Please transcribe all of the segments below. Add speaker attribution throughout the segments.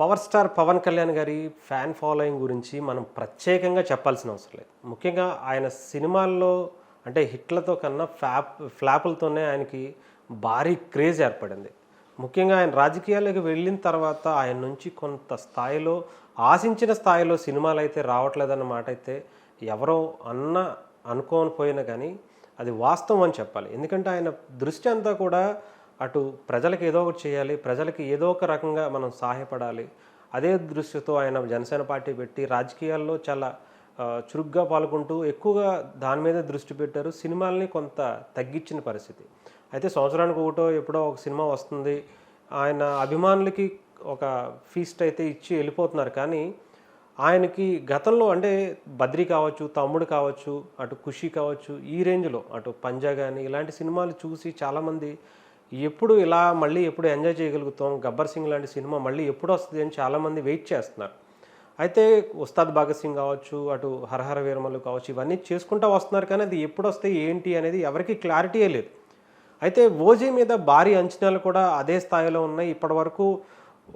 Speaker 1: Power star Pawan Kalyan గారి fan following గురించి మనం ప్రత్యేకంగా చెప్పాల్సిన అవసరం లేదు. ముఖ్యంగా ఆయన సినిమాల్లో అంటే హిట్లతో కన్నా ఫ్లాప్ ఫ్లాపులతోనే ఆయనకి భారీ క్రేజ్ ఏర్పడింది. ముఖ్యంగా ఆయన రాజకీయాలకు వెళ్ళిన తర్వాత ఆయన నుంచి కొంత స్థాయిలో ఆశించిన స్థాయిలో సినిమాలు అయితే రావట్లేదన్న మాట అయితే ఎవరో అన్న అనుకోని పోయినా కానీ అది వాస్తవం అని చెప్పాలి. ఎందుకంటే ఆయన దృష్టి అంతా కూడా అటు ప్రజలకు ఏదో ఒకటి చేయాలి ప్రజలకి ఏదో ఒక రకంగా మనం సహాయపడాలి. అదే దృష్టితో ఆయన జనసేన పార్టీ పెట్టి రాజకీయాల్లో చాలా చురుగ్గా పాల్గొంటూ ఎక్కువగా దాని మీద దృష్టి పెట్టారు. సినిమాల్ని కొంత తగ్గించిన పరిస్థితి. అయితే సంవత్సరానికి ఒకటో ఎప్పుడో ఒక సినిమా వస్తుంది. ఆయన అభిమానులకి ఒక ఫీస్ట్ అయితే ఇచ్చి వెళ్ళిపోతున్నారు. కానీ ఆయనకి గతంలో అంటే బద్రి కావచ్చు తమ్ముడు కావచ్చు అటు ఖుషి కావచ్చు ఈ రేంజ్లో అటు పంజా కానీ ఇలాంటి సినిమాలు చూసి చాలామంది ఎప్పుడు ఇలా మళ్ళీ ఎప్పుడు ఎంజాయ్ చేయగలుగుతాం? గబ్బర్ సింగ్ లాంటి సినిమా మళ్ళీ ఎప్పుడు వస్తుంది అని చాలామంది వెయిట్ చేస్తున్నారు. అయితే ఉస్తాద్ భగత్ సింగ్ కావచ్చు అటు హరహర వీరమలు కావచ్చు ఇవన్నీ చేసుకుంటూ వస్తున్నారు కానీ అది ఎప్పుడు వస్తాయి ఏంటి అనేది ఎవరికి క్లారిటీయే లేదు. అయితే ఓజీ మీద భారీ అంచనాలు కూడా అదే స్థాయిలో ఉన్నాయి. ఇప్పటివరకు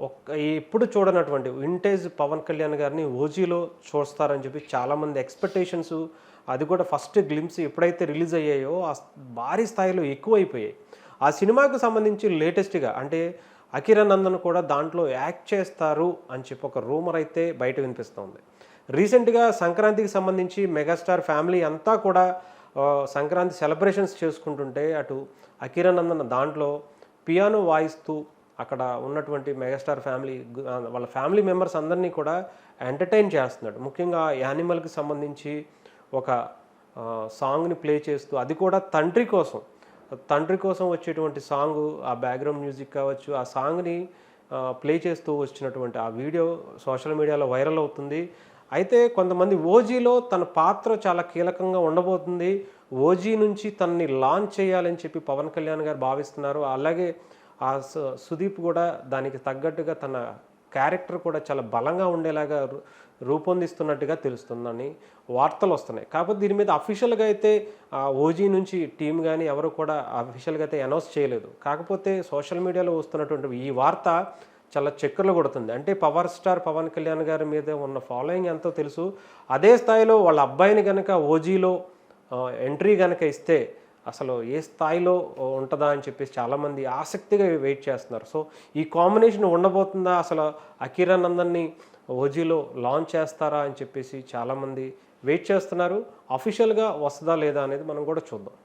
Speaker 1: ఒక్క ఎప్పుడు చూడనటువంటి వింటేజ్ పవన్ కళ్యాణ్ గారిని ఓజీలో చూస్తారని చెప్పి చాలామంది ఎక్స్పెక్టేషన్స్ అది కూడా ఫస్ట్ గ్లిమ్స్ ఎప్పుడైతే రిలీజ్ అయ్యాయో ఆ భారీ స్థాయిలో ఎక్కువైపోయాయి. ఆ సినిమాకు సంబంధించి లేటెస్ట్గా అంటే అకిరానందన్ కూడా దాంట్లో యాక్ట్ చేస్తారు అని చెప్పి ఒక రూమర్ అయితే బయట వినిపిస్తోంది. రీసెంట్గా సంక్రాంతికి సంబంధించి మెగాస్టార్ ఫ్యామిలీ అంతా కూడా సంక్రాంతి సెలబ్రేషన్స్ చేసుకుంటుంటే అటు అకిరానందన్ దాంట్లో పియానో వాయిస్తూ అక్కడ ఉన్నటువంటి మెగాస్టార్ ఫ్యామిలీ వాళ్ళ ఫ్యామిలీ మెంబర్స్ అందరినీ కూడా ఎంటర్టైన్ చేస్తున్నాడు. ముఖ్యంగా యానిమల్కి సంబంధించి ఒక సాంగ్ని ప్లే చేస్తూ అది కూడా తండ్రి కోసం తండ్రి కోసం వచ్చేటువంటి సాంగ్ ఆ బ్యాక్గ్రౌండ్ మ్యూజిక్ కావచ్చు ఆ సాంగ్ని ప్లే చేస్తూ వచ్చినటువంటి ఆ వీడియో సోషల్ మీడియాలో వైరల్ అవుతుంది. అయితే కొంతమంది ఓజీలో తన పాత్ర చాలా కీలకంగా ఉండబోతుంది. ఓజీ నుంచి తనని లాంచ్ చేయాలని చెప్పి పవన్ కళ్యాణ్ గారు భావిస్తున్నారు. అలాగే ఆ సు- సుదీప్ కూడా దానికి తగ్గట్టుగా తన క్యారెక్టర్ కూడా చాలా బలంగా ఉండేలాగా రూ- రూపొందిస్తున్నట్టుగా తెలుస్తుందని వార్తలు వస్తున్నాయి. కాకపోతే దీని మీద అఫీషియల్గా అయితే ఆ ఓజీ నుంచి టీం కానీ ఎవరు కూడా అఫీషియల్గా అయితే అనౌన్స్ చేయలేదు. కాకపోతే సోషల్ మీడియాలో వస్తున్నటువంటి ఈ వార్త చాలా చక్కర్లు కొడుతుంది. అంటే పవర్ స్టార్ పవన్ కళ్యాణ్ గారి మీద ఉన్న ఫాలోయింగ్ ఎంతో తెలుసు. అదే స్థాయిలో వాళ్ళ అబ్బాయిని కనుక ఓజీలో ఎంట్రీ కనుక ఇస్తే అసలు ఏ స్థాయిలో ఉంటుందా అని చెప్పేసి చాలామంది ఆసక్తిగా వెయిట్ చేస్తున్నారు. సో ఈ కాంబినేషన్ ఉండబోతుందా? అసలు అకిరానందన్ని ఓజీలో లాంచ్ చేస్తారా అని చెప్పేసి చాలామంది వెయిట్ చేస్తున్నారు. అఫీషియల్గా వస్తుందా లేదా అనేది మనం కూడా చూద్దాం.